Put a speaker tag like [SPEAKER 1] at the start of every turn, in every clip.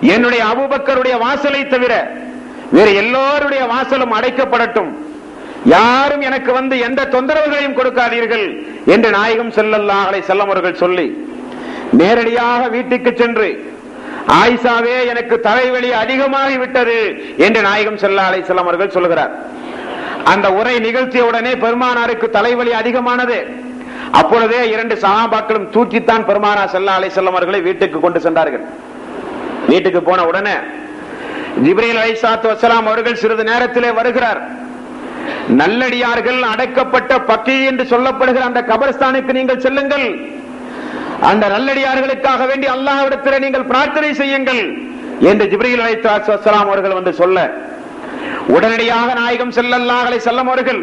[SPEAKER 1] என்னுடைய அபுபக்கருடைய வாசலை தவிர வேறு எல்லோருடைய வாசலும் அடைக்கப்படட்டும். யாரும் எனக்கு வந்து எந்த தொந்தரவுகளையும் கொடுக்காதீர்கள் என்று நாயகம் செல்லல்லா அலை செல்லம் அவர்கள் சொல்லி நேரடியாக வீட்டுக்கு சென்று ஆயிஷாவே எனக்கு தலைவலி அதிகமாகி விட்டது என்று நாயகம் செல்ல அலை செல்லம் அவர்கள் சொல்கிறார். அந்த உரை நிகழ்த்திய உடனே பெருமானாருக்கு தலைவலி அதிகமானது. அப்பொழுதே இரண்டு சகாபாக்களும் தூக்கித்தான் பெருமானா செல்ல அலை செல்லம் அவர்களை வீட்டுக்கு கொண்டு சென்றார்கள். வீட்டுக்கு போன உடனே ஜிப்ரீல் அலிசாத்து வசலாம் அவர்கள் சிறிது நேரத்திலே வருகிறார். நல்லடியார்கள் அடைக்கப்பட்ட பக்கி என்று சொல்லப்படுகிற அந்த கபரஸ்தானுக்கு நீங்கள் செல்லுங்கள். அந்த நல்லடியார்களுக்காக வேண்டி அல்லாஹ்விடத்தில் நீங்கள் பிரார்த்தனை செய்யுங்கள் என்று ஜிப்ரீல் அலைஹிஸ்ஸலாத்து வசலாம் அவர்கள் வந்து சொல்ல உடனடியாக நாயகம் செல்லல்லாஹலை செல்லம் அவர்கள்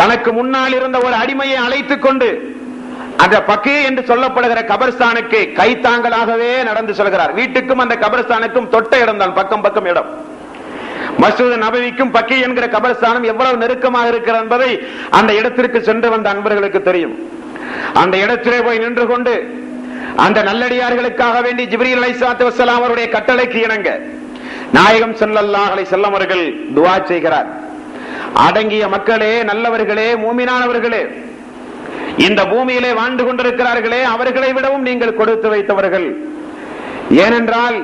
[SPEAKER 1] தனக்கு முன்னால் இருந்த ஒரு அடிமையை அழைத்துக் கொண்டு அந்த பக்கி என்று சொல்லப்படுகிற கபர்ஸ்தானுக்கு கைத்தாங்கலாகவே நடந்து செல்கிறார். வீட்டுக்கும் அந்த கபர்ஸ்தானுக்கும் தொட்ட இடம் தான் பக்கம் பக்கம் இடம். மசூத் நபவிக்கும் பக்கி என்கிற கபர்ஸ்தானம் எவ்வளவு நெருக்கமாக இருக்கிறது என்பதை அந்த இடத்திற்கு சென்று வந்த அன்பர்களுக்கு தெரியும். அந்த இடத்திலே போய் நின்று கொண்டு அந்த நல்லடியார்களுக்காக வேண்டி ஜிப்ரீல் அலைஹிஸ்ஸலாத்து வசலாம் அவருடைய கட்டளைக்கு இணங்க நாயகம் ஸல்லல்லாஹு அலைஹி அவர்கள் துவா செய்கிறார். அடங்கிய மக்களே நல்லவர்களே மூமினானவர்களே இந்த பூமியிலே வாழ்ந்து கொண்டிருக்கிறார்களே அவர்களை விடவும் நீங்கள் கொடுத்து வைத்தவர்கள். ஏனென்றால்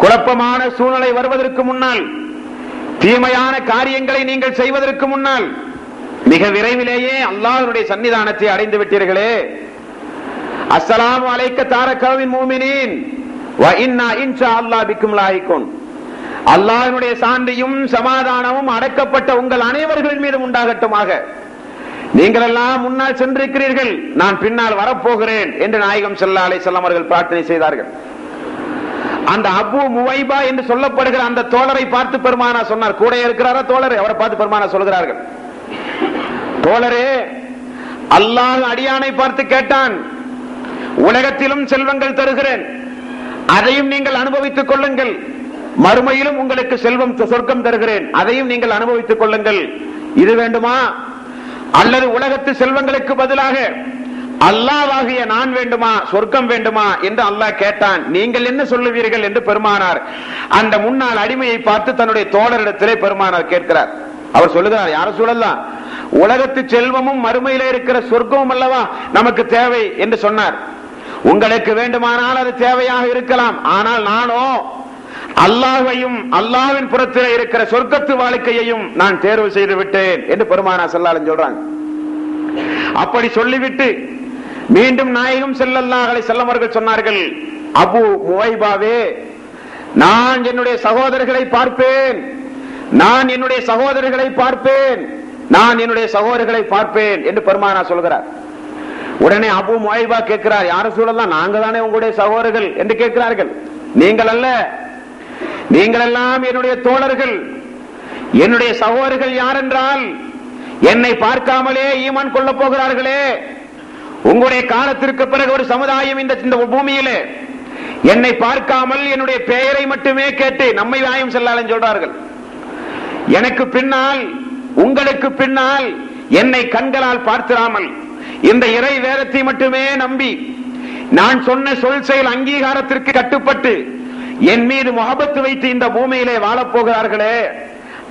[SPEAKER 1] குழப்பமான சூழ்நிலை வருவதற்கு முன்னால் தீமையான காரியங்களை நீங்கள் செய்வதற்கு முன்னால் மிக விரைவிலேயே அல்லாஹனுடைய சன்னிதானத்தை அடைந்து விட்டீர்களே. அஸ்லாம் அலைக்க தாரகாவின் மூமினின். வ அல்லாஹ் சாந்தியும் சமாதானமும் அடக்கப்பட்ட உங்கள் அனைவர்களின் மீதும் உண்டாகட்டுமாக. நீங்கள் எல்லாம் முன்னால் சென்றிருக்கிறீர்கள். நான் பின்னால் வரப்போகிறேன் என்று நாயகம் ஸல்லல்லாஹு அலை செல்லம் அவர்கள் பிரார்த்தனை செய்தார்கள். அந்த அபு முவைபா என்று சொல்லப்படுகிற அந்த தோழரை பார்த்து பெருமானா சொன்னார். கூட இருக்கிறாரா தோழர்? அவரை பார்த்து பெருமானா சொல்கிறார்கள். தோழரே அல்லாஹ் அடியானை பார்த்து கேட்டான். உலகத்திலும் செல்வங்கள் தருகிறேன். அதையும் நீங்கள் அனுபவித்துக் கொள்ளுங்கள். மறுமையிலும் உங்களுக்கு செல்வம் சொர்க்கம் தருகிறேன். அதையும் நீங்கள் அனுபவித்துக் கொள்ளுங்கள். இது வேண்டுமா? அல்லது உலகத்து செல்வங்களுக்கு பதிலாக அல்லாவாகிய நான் வேண்டுமா சொர்க்கம் வேண்டுமா என்று அல்லாஹ் கேட்டான். நீங்கள் என்ன சொல்லுவீர்கள் என்று பெருமானார் அந்த முன்னாள் அடிமையை பார்த்து தன்னுடைய தோழரிடத்திலே பெருமானார் கேட்கிறார். அவர் சொல்லுகிறார் யார சொல்லலாம் உலகத்து செல்வமும் மறுமையில இருக்கிற சொர்க்கமும் அல்லவா நமக்கு தேவை? என்று சொன்னார். உங்களுக்கு வேண்டுமானால் அது தேவையாக இருக்கலாம். ஆனால் நானோ அல்லாஹையும் அல்லாவின் புறத்தில் இருக்கிற சொர்க்கத்து வாழ்க்கையையும் நான் தேர்வு செய்து விட்டேன் என்று பெருமானா செல்லாலும் சொல்றாங்க. அப்படி சொல்லிவிட்டு மீண்டும் நாயகம் செல்லல்லாஹலை செல்லவர்கள் சொன்னார்கள் அபு முவைபாவே நான் என்னுடைய சகோதரர்களை பார்ப்பேன் நான் என்னுடைய சகோதரர்களை பார்ப்பேன் நான் என்னுடைய சகோதரர்களை பார்ப்பேன் என்று பெருமானா சொல்கிறார். உடனே அபு முவைபா கேட்கிறார் யாரும் சொல்லலாம் நாங்க தானே உங்களுடைய சகோதரர்கள்? என்று கேட்கிறார்கள். நீங்கள் அல்ல நீங்கள் எல்லாம் என்னுடைய தோழர்கள். என்னுடைய சகோதரர்கள் யார் என்றால் என்னை பார்க்காமலே ஈமான் கொள்ள போகிறார்களே. உங்களுடைய காலத்திற்கு பிறகு ஒரு சமுதாயம் இந்த இந்த பூமியிலே. என்னை பார்க்காமல் என்னுடைய பெயரை மட்டுமே கேட்டு நம்மை வாயம் செல்லாலும் சொல்றார்கள். எனக்கு பின்னால் உங்களுக்கு பின்னால் என்னை கண்களால் பார்த்திராமல் இந்த இறை வேதத்தை மட்டுமே நம்பி நான் சொன்ன சொல் செயல் அங்கீகாரத்திற்கு கட்டுப்பட்டு என் மீது முகபத்து வைத்து இந்த பூமியிலே வாழப்போகிறார்களே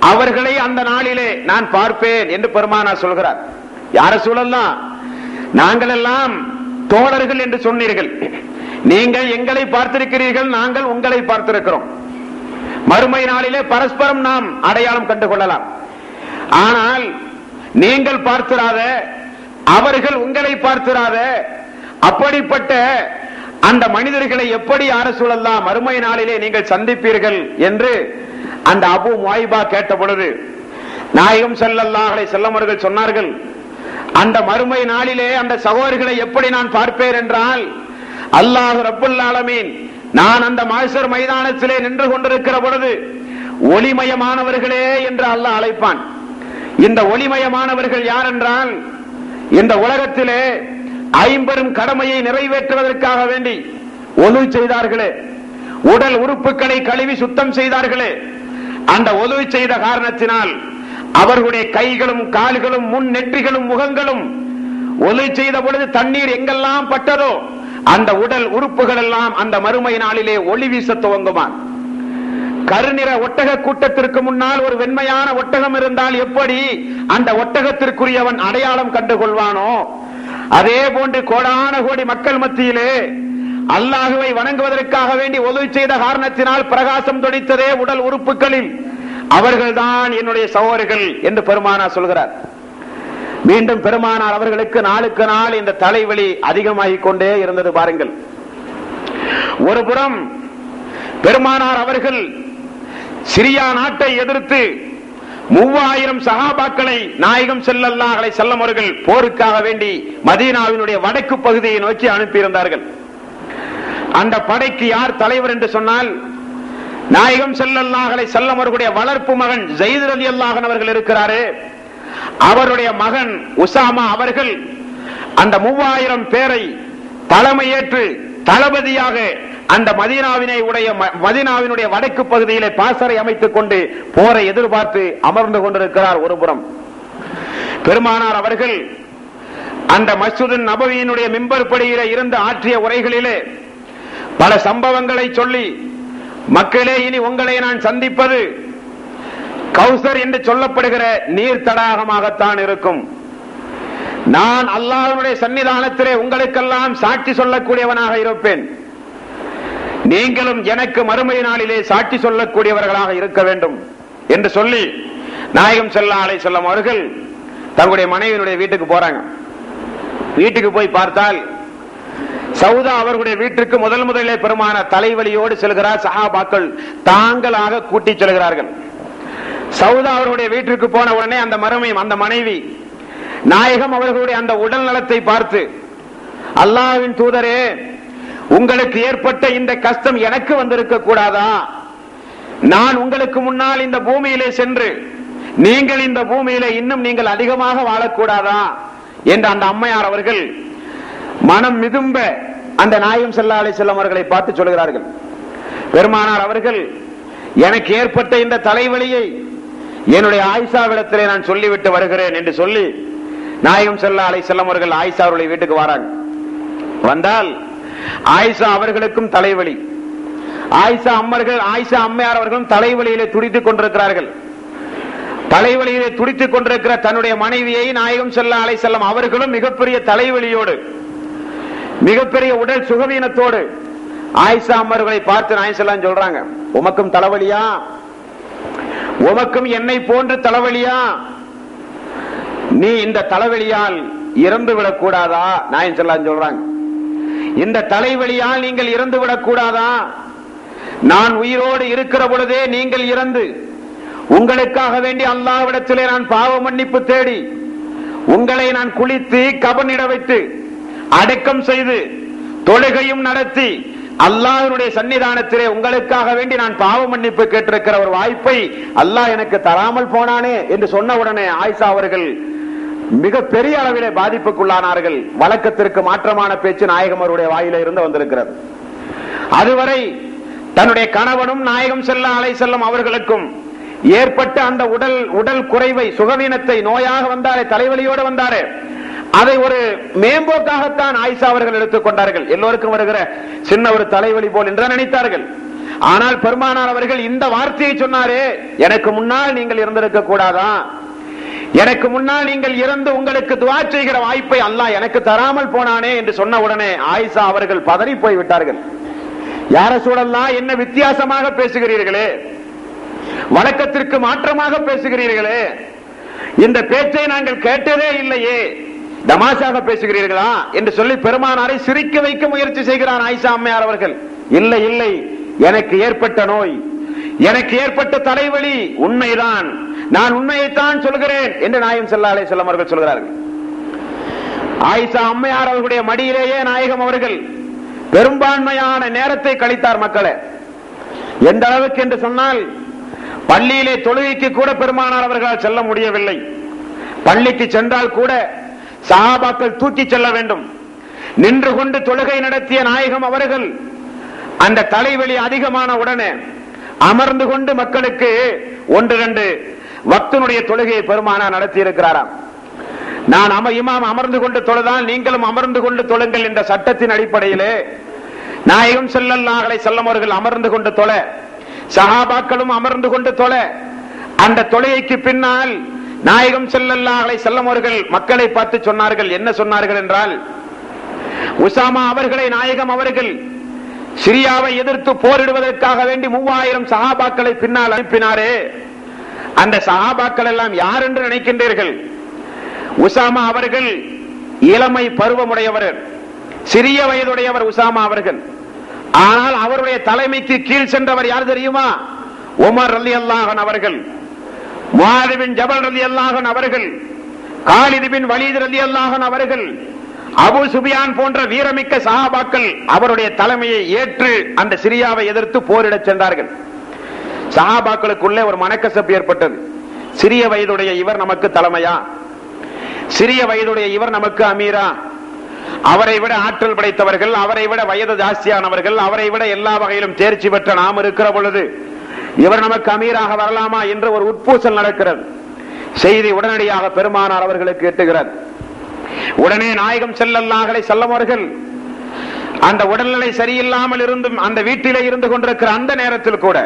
[SPEAKER 1] அவர்களை அந்த நாளிலே நான் பார்ப்பேன் என்று பெருமானா சொல்கிறார். யார சூழல்லாம்? நாங்கள் எல்லாம் தோழர்கள் என்று சொன்னீர்கள். நீங்கள் எங்களை பார்த்திருக்கிறீர்கள் நாங்கள் உங்களை பார்த்திருக்கிறோம். மறுமை நாளிலே பரஸ்பரம் நாம் அடையாளம் கண்டு கொள்ளலாம். ஆனால் நீங்கள் பார்த்திராத அவர்கள் உங்களை பார்த்திராத அப்படிப்பட்ட அந்த மனிதர்களை எப்படி யார மறுமை நாளிலே நீங்கள் சந்திப்பீர்கள் என்று அந்த அபு மாய்பா கேட்ட பொழுது நாயகம் செல்லல்லாஹலை செல்லமர்கள் சொன்னார்கள் அந்த மறுமை நாளிலே அந்த சகோதரர்களை எப்படி நான் பார்ப்பேன் என்றால் அல்லாஹ் ரபுல்லாலமீன் நான் அந்த மாசர் மைதானத்திலே நின்று கொண்டிருக்கிற பொழுது ஒளிமயமானவர்களே என்று அல்லாஹ் அழைப்பான். இந்த ஒளிமயமானவர்கள் யார் என்றால் இந்த உலகத்திலே ஐம்பெரும் கடமையை நிறைவேற்றுவதற்காக வேண்டி ஒலு செய்தார்களே. உடல் உறுப்புகளை கழுவி சுத்தம் செய்தார்களே. அந்த ஒலு செய்த காரணத்தினால் அவர்களுடைய கைகளும் கால்களும் முன் நெற்றிகளும் முகங்களும் ஒலு செய்த பொழுது தண்ணீர் எங்கெல்லாம் பட்டதோ அந்த உடல் உறுப்புகள் எல்லாம் அந்த மறுமை நாளிலே ஒளி வீச துவங்குமா கருநிற ஒட்டக கூட்டத்திற்கு முன்னால் ஒரு வெண்மையான ஒட்டகம் இருந்தால் எப்படி அந்த ஒட்டகத்திற்குரியவன் அடையாளம் கண்டு கொள்வானோ அதே போன்று கோடான கோடி மக்கள் மத்தியிலே அல்லாஹுவை வணங்குவதற்காக வேண்டி உதவி செய்த காரணத்தினால் பிரகாசம் தொடித்ததே உடல் உறுப்புகளில். அவர்கள்தான் என்னுடைய சகோதரர்கள் என்று பெருமானா சொல்கிறார். மீண்டும் பெருமானார் அவர்களுக்கு நாளுக்கு நாள் இந்த தலைவலி அதிகமாகிக் கொண்டே இருந்தது பாருங்கள். ஒரு புறம் பெருமானார் அவர்கள் சிரியா நாட்டை எதிர்த்து மூவாயிரம் சகாபாக்களை நாயகம் செல்லல்லாஹலை செல்லம் அவர்கள் போருக்காக வேண்டி மதீனாவினுடைய வடக்கு பகுதியை நோக்கி அனுப்பியிருந்தார்கள். அந்த படைக்கு யார் தலைவர் என்று சொன்னால் நாயகம் செல்லல்லாஹலை செல்லம் அவர்களுடைய வளர்ப்பு மகன் ஜெயித் அலி அல்லாஹன் அவர்கள் இருக்கிறாரு. அவருடைய மகன் உசாமா அவர்கள் அந்த மூவாயிரம் பேரை தலைமையேற்று தளபதியாக அந்த மதீனாவினை உடைய ம- மதீனாவினுடைய வடக்கு பகுதியிலே பாசறை அமைத்துக் கொண்டு போரை எதிர்பார்த்து அமர்ந்து கொண்டிருக்கிறார் ஒருபுறம் பெருமானார் அவர்கள் அந்த மசூதின் நபவியினுடைய மிம்பர் படியில இருந்து ஆற்றிய உரைகளிலே பல சம்பவங்களை சொல்லி மக்களே இனி உங்களை நான் சந்திப்பது கௌசர் என்று சொல்லப்படுகிற நீர் தடாகமாகத்தான் இருக்கும். நான் அல்லாஹனுடைய சன்னிதானத்திலே உங்களுக்கெல்லாம் சாட்சி சொல்லக்கூடியவனாக இருப்பேன். நீங்களும் எனக்கு மறுமை நாளிலே சாட்சி சொல்லக்கூடியவர்களாக இருக்க வேண்டும் என்று சொல்லி நாயகம் செல்லா அலை செல்லம் அவர்கள் தங்களுடைய மனைவியினுடைய வீட்டுக்கு போறாங்க. வீட்டுக்கு போய் பார்த்தால் சவுதா அவர்களுடைய வீட்டிற்கு முதல் முதலே பெருமான தலைவலியோடு செல்கிறார். சஹாபாக்கள் தாங்களாக கூட்டிச் செல்கிறார்கள். சவுதா அவர்களுடைய வீட்டிற்கு போன உடனே அந்த மருமை அந்த மனைவி நாயகம் அவர்களுடைய அந்த உடல் நலத்தை பார்த்து அல்லாஹ்வின் தூதரே உங்களுக்கு ஏற்பட்ட இந்த கஷ்டம் எனக்கு வந்திருக்க கூடாதா? நான் உங்களுக்கு முன்னால் இந்த பூமியிலே சென்று நீங்கள் இந்த பூமியில இன்னும் நீங்கள் அதிகமாக வாழக்கூடாதா? என்று அந்த அம்மையார் அவர்கள் மனம் மிதும்ப அந்த நாயம் செல்லா அலை செல்லம் அவர்களை பார்த்து சொல்கிறார்கள். பெருமானார் அவர்கள் எனக்கு ஏற்பட்ட இந்த தலைவலியை என்னுடைய ஆயிஷாவிடத்திலே நான் சொல்லிவிட்டு வருகிறேன் என்று சொல்லி நாயகம் செல்லா அலை செல்லம் அவர்கள் ஆயிஷா அவருடைய வீட்டுக்கு வராங்க. வந்தால் ஆயிஷா அவர்களுக்கும் தலைவலி. ஆயிஷா அம்மர்கள் ஆயிஷா அம்மையார் அவர்களும் தலைவலியிலே துடித்துக் கொண்டிருக்கிறார்கள். தலைவலியிலே துடித்துக் கொண்டிருக்கிற தன்னுடைய மனைவியை நாயகம் செல்லா அலை செல்லம் அவர்களும் மிகப்பெரிய தலைவலியோடு மிகப்பெரிய உடல் சுகவீனத்தோடு ஆயிஷா அம்மர்களை பார்த்து நாயசல்லாம் சொல்றாங்க உமக்கும் தலைவலியா? உமக்கும் என்னை போன்று தலைவலியா? நீ இந்த தலைவலியால் இறந்து விடக்கூடாதா நாயன் செல்லாம் சொல்றாங்க. இந்த தலைவலியால் நீங்கள் இறந்துவிடக் கூடாதா நான் உயிரோடு இருக்கிற பொழுதே நீங்கள் இறந்து உங்களுக்காக வேண்டி அல்லாவிடத்திலே நான் பாவ மன்னிப்பு தேடி உங்களை நான் குளித்து கபனிட வைத்து அடக்கம் செய்து தொழுகையும் நடத்தி அல்லாஹனுடைய சன்னிதானத்திலே உங்களுக்காக வேண்டி நான் பாவ மன்னிப்பு கேட்டிருக்கிற ஒரு வாய்ப்பை அல்லாஹ் எனக்கு தராமல் போனானே என்று சொன்ன உடனே ஆயிஷா அவர்கள் மிக பெரிய அளவிலே பாதிப்புக்குள்ளானார்கள். வழக்கத்திற்கு மாற்றமான பேச்சு நாயகம் அவருடைய வாயில இருந்து வந்திருக்கிறது. அதுவரை தன்னுடைய கணவனும் நாயகம் செல்ல அலை செல்லும் அவர்களுக்கும் ஏற்பட்ட அந்த உடல் உடல் குறைவை சுகவீனத்தை நோயாக வந்தாரே தலைவலியோடு வந்தாரே அதை ஒரு மேம்போக்காகத்தான் ஆயிஷா அவர்கள் எடுத்துக் கொண்டார்கள். எல்லோருக்கும் வருகிற சின்ன ஒரு தலைவலி போல் என்று நினைத்தார்கள். ஆனால் பெருமானார் அவர்கள் இந்த வார்த்தையை சொன்னாரே எனக்கு முன்னால் நீங்கள் இருந்திருக்க கூடாதான் எனக்கு முன்னால் நீங்கள் இறந்து உங்களுக்கு துவா செய்கிற வாய்ப்பை அல்லாஹ் எனக்கு தராமல் போனானே என்று சொன்ன உடனே ஆயிஷா அவர்கள் பதறி போய் விட்டார்கள் யார சூழல்லாம் என்ன வித்தியாசமாக பேசுகிறீர்களே? வழக்கத்திற்கு மாற்றமாக பேசுகிறீர்களே? இந்த பேச்சை நாங்கள் கேட்டதே இல்லையே. தமாஷாக பேசுகிறீர்களா? என்று சொல்லி பெருமானாரை சிரிக்க வைக்க முயற்சி செய்கிறார் ஆயிஷா அம்மையார் அவர்கள். இல்லை இல்லை எனக்கு ஏற்பட்ட நோய் எனக்கு ஏற்பட்ட தலைவலி உண்மைதான். நான் உண்மையைத்தான் சொல்கிறேன் என்று நாயம் செல்லா அலை செல்லம் அவர்கள் சொல்கிறார்கள். ஆயிஷா அம்மையார் அவர்களுடைய மடியிலேயே நாயகம் அவர்கள் பெரும்பான்மையான நேரத்தை கழித்தார் மக்களை. எந்த அளவுக்கு என்று சொன்னால் பள்ளியிலே தொழுகைக்கு கூட பெருமானார் அவர்களால் செல்ல முடியவில்லை. பள்ளிக்கு சென்றால் கூட சஹாபாக்கள் தூக்கி செல்ல வேண்டும். நின்று கொண்டு தொழுகை நடத்திய நாயகம் அவர்கள் அந்த தலைவலி அதிகமான உடனே அமர்ந்து கொண்டு மக்களுக்கு ஒன்று ரெண்டு வக்தனுடைய தொழுகையை பெருமானா நடத்தி இருக்கிறாராம் நான் அம இமாம் அமர்ந்து கொண்டு தொழுதால் நீங்களும் அமர்ந்து கொண்டு தொழுங்கள் என்ற சட்டத்தின் அடிப்படையிலே நாயகம் செல்லல்லாகளை செல்லமர்கள் அமர்ந்து கொண்டு தொழ சஹாபாக்களும் அமர்ந்து கொண்டு தொழ அந்த தொழுகைக்கு பின்னால் நாயகம் செல்லல்லாகளை செல்லமர்கள் மக்களை பார்த்து சொன்னார்கள். என்ன சொன்னார்கள் என்றால் உசாமா அவர்களை நாயகம் அவர்கள் சிரியாவை எதிர்த்து போரிடுவதற்காக வேண்டி மூவாயிரம் சகாபாக்களை பின்னால் அனுப்பினாரே. அந்த சஹாபாக்கள் எல்லாம் யார் என்று நினைக்கின்றீர்கள்? உசாமா அவர்கள் இளமை பருவமுடையவர் சிறிய வயதுடையவர் உசாமா அவர்கள். ஆனால் அவருடைய தலைமைக்கு கீழ் சென்றவர் யார் தெரியுமா? உமர் ரலி அல்லாஹன் அவர்கள். முஹாரிபின் ஜபல் ரலி அல்லாஹன் அவர்கள். காலிதிபின் வலிது ரலி அல்லாஹன் அவர்கள். அபு சுபியான் போன்ற வீரமிக்க சஹாபாக்கள் அவருடைய தலைமையை ஏற்று அந்த சிரியாவை எதிர்த்து போரிடச் சென்றார்கள். சஹாபாக்களுக்குள்ளே ஒரு மனக்கசப்பு ஏற்பட்டது. சிறிய வயதுடைய இவர் நமக்கு தலைமையா? சிறிய வயதுடைய இவர் நமக்கு அமீரா? அவரை விட ஆற்றல் படைத்தவர்கள் அவரை விட வயது ஜாஸ்தியானவர்கள் அவரை விட எல்லா வகையிலும் தேர்ச்சி பெற்ற நாம் இருக்கிற பொழுது இவர் நமக்கு அமீராக வரலாமா என்று ஒரு உட்பூசல் நடக்கிறது. செய்தி உடனடியாக பெருமானார் அவர்களுக்கு எட்டுகிறார் உடனே நாயகம் செல்லல்லாஹலை செல்லவர்கள் அந்த உடல்நிலை சரியில்லாமல் இருந்தும் அந்த வீட்டிலே இருந்து கொண்டிருக்கிற அந்த நேரத்தில் கூட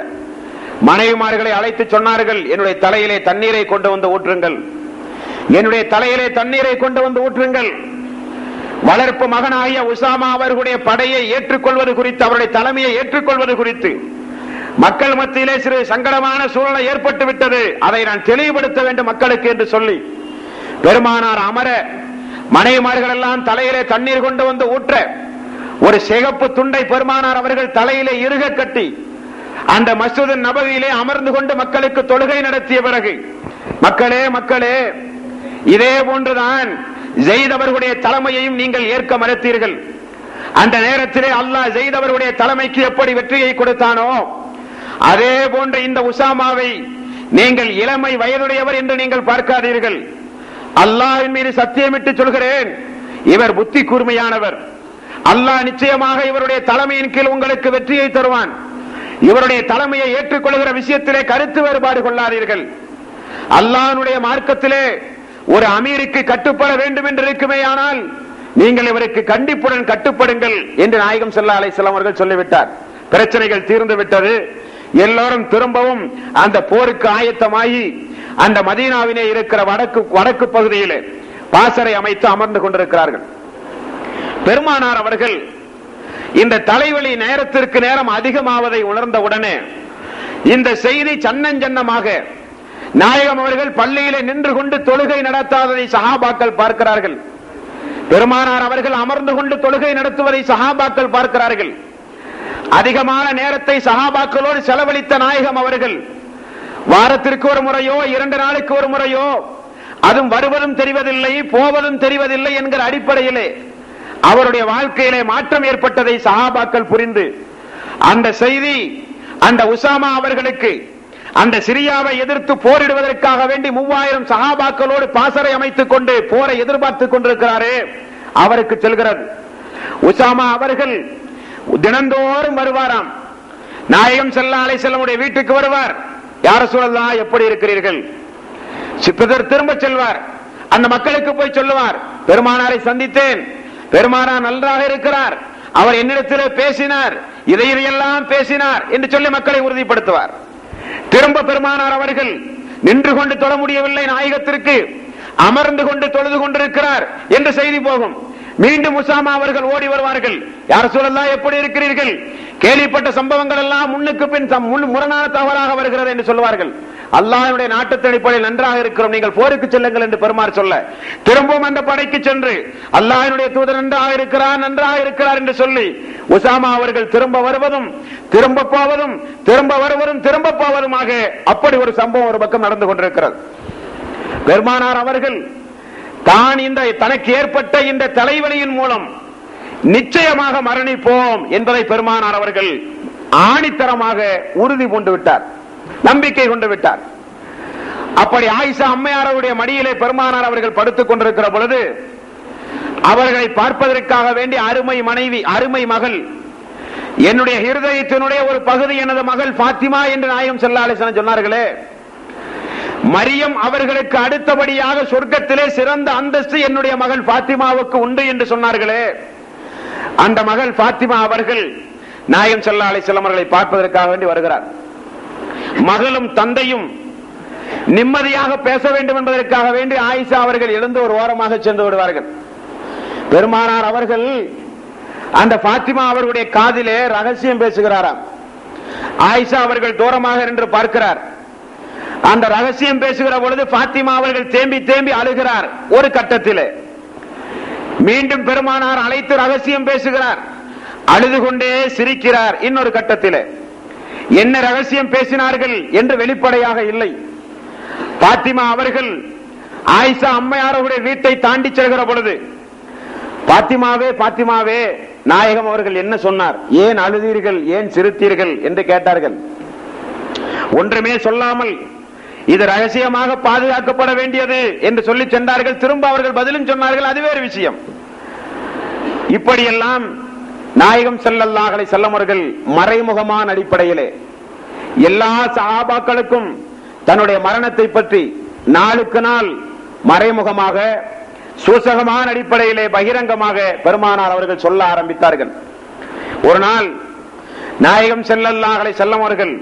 [SPEAKER 1] மனைவிமார்களை அழைத்து சொன்னார்கள் என்னுடைய தலையிலே தண்ணீரை கொண்டு வந்து ஊற்றுங்கள். என்னுடைய தலையிலே தண்ணீரை கொண்டு வந்து ஊற்றுங்கள். வளர்ப்பு மகனாகிய உசாமா அவர்களுடைய படையை ஏற்றுக்கொள்வது குறித்து அவருடைய தலைமையை ஏற்றுக்கொள்வது குறித்து மக்கள் மத்தியிலே சிறு சங்கடமான சூழலை ஏற்பட்டு விட்டது. அதை நான் தெளிவுபடுத்த வேண்டும் மக்களுக்கு என்று சொல்லி பெருமானார் அமர மனைவிமார்கள் எல்லாம் தலையிலே தண்ணீர் கொண்டு வந்து ஊற்ற ஒரு சிகப்பு துண்டை பெருமானார் அவர்கள் தலையிலே இருக கட்டி அந்த மசூது நபதியிலே அமர்ந்து கொண்டு மக்களுக்கு தொழுகை நடத்திய பிறகு மக்களே மக்களே இதே போன்றுதான் ஜெயித் அவர்களுடைய தலைமையையும் நீங்கள் ஏற்க மறுத்தீர்கள். அந்த நேரத்திலே அல்லாஹ் ஜெயித் அவர்களுடைய தலைமைக்கு எப்படி வெற்றியை கொடுத்தானோ அதே போன்ற இந்த உசாமாவை நீங்கள் இளமை வயதுடையவர் என்று நீங்கள் பார்க்காதீர்கள். அல்லாஹின் மீது சத்தியமிட்டு சொல்கிறேன் இவர் புத்தி கூர்மையானவர் அல்லாஹ் நிச்சயமாக இவருடைய தலைமையின் கீழ் உங்களுக்கு வெற்றியை தருவான். இவருடைய தலைமையை ஏற்றுக்கொள்கிற விஷயத்திலே கருத்து வேறுபாடு கொள்ளாதீர்கள். அல்லாஹனுடைய மார்க்கத்திலே ஒரு அமீருக்கு கட்டுப்பட வேண்டும் என்று இருக்குமேயானால் நீங்கள் இவருக்கு கண்டிப்புடன் கட்டுப்படுங்கள் என்று நாயகம் செல்லா அலை அவர்கள் சொல்லிவிட்டார். பிரச்சனைகள் தீர்ந்து விட்டது. எல்லோரும் திரும்பவும் அந்த போருக்கு ஆயத்தமாகி அந்த மதீனாவிலே இருக்கிற வடக்கு வடக்கு பகுதியிலே பாசறை அமைத்து அமர்ந்து கொண்டிருக்கிறார்கள். பெருமானார் அவர்கள் இந்த தலைவலி நேரத்திற்கு நேரம் அதிகமாவதை உணர்ந்த உடனே இந்த செய்தி சன்னஞ்சன்னமாக நாயகம் அவர்கள் பள்ளியில நின்று கொண்டு தொழுகை நடத்தாததை சகாபாக்கள் பார்க்கிறார்கள். பெருமானார் அவர்கள் அமர்ந்து கொண்டு தொழுகை நடத்துவதை சகாபாக்கள் பார்க்கிறார்கள். அதிகமான நேரத்தை சகாபாக்களோடு செலவழித்த நாயகம் அவர்கள் வாரத்திற்கு ஒரு முறையோ இரண்டு நாளுக்கு ஒரு முறையோ அதுவும் வருவதும் தெரிவதில்லை போவதும் தெரிவதில்லை என்கிற அடிப்படையிலே அவருடைய வாழ்க்கையிலே மாற்றம் ஏற்பட்டதை சஹாபாக்கள் புரிந்து அந்த செய்தி அந்த உசாமா அவர்களுக்கு அந்த சிரியாவை எதிர்த்து போரிடுவதற்காக வேண்டி மூவாயிரம் சஹாபாக்களோடு பாசறை அமைத்துக் கொண்டு போரை எதிர்பார்த்துக் கொண்டிருக்கிறாரே அவருக்கு செல்கிறது. உசாமா அவர்கள் தினந்தோறும் வருவாராம். நாயகம் செல்லா அலை செல்லமுடைய வீட்டுக்கு வருவார். யார சூழல்லாம் எப்படி இருக்கிறீர்கள்? சித்தர் திரும்ப செல்வார். அந்த மக்களுக்கு போய் சொல்லுவார் பெருமானாரை சந்தித்தேன். பெருமானா நன்றாக இருக்கிறார். அவர் என்னிடத்தில் பேசினார். இதை இதையெல்லாம் பேசினார் என்று சொல்லி மக்களை உறுதிப்படுத்துவார். திரும்ப பெருமானார் அவர்கள் நின்று கொண்டு தொழ முடியவில்லை நாயகத்திற்கு. அமர்ந்து கொண்டு தொழுது கொண்டிருக்கிறார் என்று செய்தி போகும். மீண்டும் உசாமா அவர்கள் ஓடி வருவார்கள். யார் சொல்லலாம் எப்படி இருக்கிறீர்கள்? கேள்விப்பட்ட சம்பவங்கள் எல்லாம் முன்னுக்கு பின் முரணான தவறாக வருகிறது என்று சொல்வார்கள் அல்லாஹ்வுடைய நாட்டு அடிப்படையில் நன்றாக இருக்கிறோம். நீங்கள் போருக்கு செல்லுங்கள் என்று பெருமாறு சொல்ல. திரும்பவும் அந்த படைக்கு சென்று அல்லாஹ்வுடைய தூதர் நன்றாக இருக்கிறார் நன்றாக இருக்கிறார் என்று சொல்லி உசாமா அவர்கள் திரும்ப வருவதும் திரும்ப போவதும் திரும்ப வருவதும் திரும்ப போவதுமாக அப்படி ஒரு சம்பவம் ஒரு பக்கம் நடந்து கொண்டிருக்கிறது. பெருமானார் அவர்கள் தான் இந்த தனக்கு ஏற்பட்ட இந்த தலைவலியின் மூலம் நிச்சயமாக மரணிப்போம் என்பதை பெருமானார் அவர்கள் ஆணித்தரமாக உறுதி கொண்டு விட்டார். நம்பிக்கை கொண்டு விட்டார். அப்படி ஆயிஷா அம்மையாரவுடைய மடியிலே பெருமானார் அவர்கள் படுத்துக் கொண்டிருக்கிற பொழுது அவர்களை பார்ப்பதற்காக வேண்டி அருமை மனைவி அருமை மகள் என்னுடைய ஹிருதயத்தினுடைய ஒரு பகுதி எனது மகள் பாத்திமா என்று நாயம் செல்லாலேசன சொன்னார்களே மரியம் அவர்களுக்கு அடுத்தபடியாக சொர்க்கத்திலே சிறந்த அந்தஸ்து என்னுடைய மகள் பாத்திமாவுக்கு உண்டு என்று சொன்னார்களே அந்த மகள் பாத்திமா அவர்கள் நாயம் செல்லாலை அலை அவர்களை பார்ப்பதற்காக வேண்டி வருகிறார். மகளும் தந்தையும் நிம்மதியாக பேச வேண்டும் என்பதற்காக வேண்டி ஆயிஷா அவர்கள் எழுந்து ஒரு ஓரமாக சென்று விடுவார்கள். பெருமானார் அவர்கள் அந்த பாத்திமா அவர்களுடைய காதிலே ரகசியம் பேசுகிறாராம். ஆயிஷா அவர்கள் தூரமாக நின்று பார்க்கிறார். அந்த ரகசியம் பேசுகிற பொழுது பாத்திமா அவர்கள் தேம்பி தேம்பி அழுகிறார் ஒரு கட்டத்திலே. மீண்டும் பெருமானார் அழைத்து ரகசியம் பேசுகிறார். அழுது கொண்டே சிரிக்கிறார் இன்னொரு கட்டத்திலே. என்ன ரகசியம் பேசினார்கள் என்று வெளிப்படையாக இல்லை. பாத்திமா அவர்கள் ஆயிஷா அம்மையாரவுடைய வீட்டை தாண்டி செல்கிற பொழுது பாத்திமாவே பாத்திமாவே நாயகம் அவர்கள் என்ன சொன்னார்? ஏன் அழுதீர்கள்? ஏன் சிரித்தீர்கள்? என்று கேட்டார்கள். ஒன்றுமே சொல்லாமல் இது ரகசியமாக பாதுகாக்கப்பட வேண்டியது என்று சொல்லி சென்றார்கள். திரும்ப அவர்கள் பதிலும் சொன்னார்கள். அது வேறு விஷயம். இப்படியெல்லாம் நாயகம் செல்லல்லாஹலை செல்லமர்கள் மறைமுகமான அடிப்படையிலே எல்லா சகாபாக்களுக்கும் தன்னுடைய மரணத்தை பற்றி நாளுக்கு நாள் மறைமுகமாக சூசகமான அடிப்படையிலே பகிரங்கமாக பெருமானார் அவர்கள் சொல்ல ஆரம்பித்தார்கள். ஒரு நாள் நாயகம் செல்லல்லாஹலை செல்லம் அவர்கள்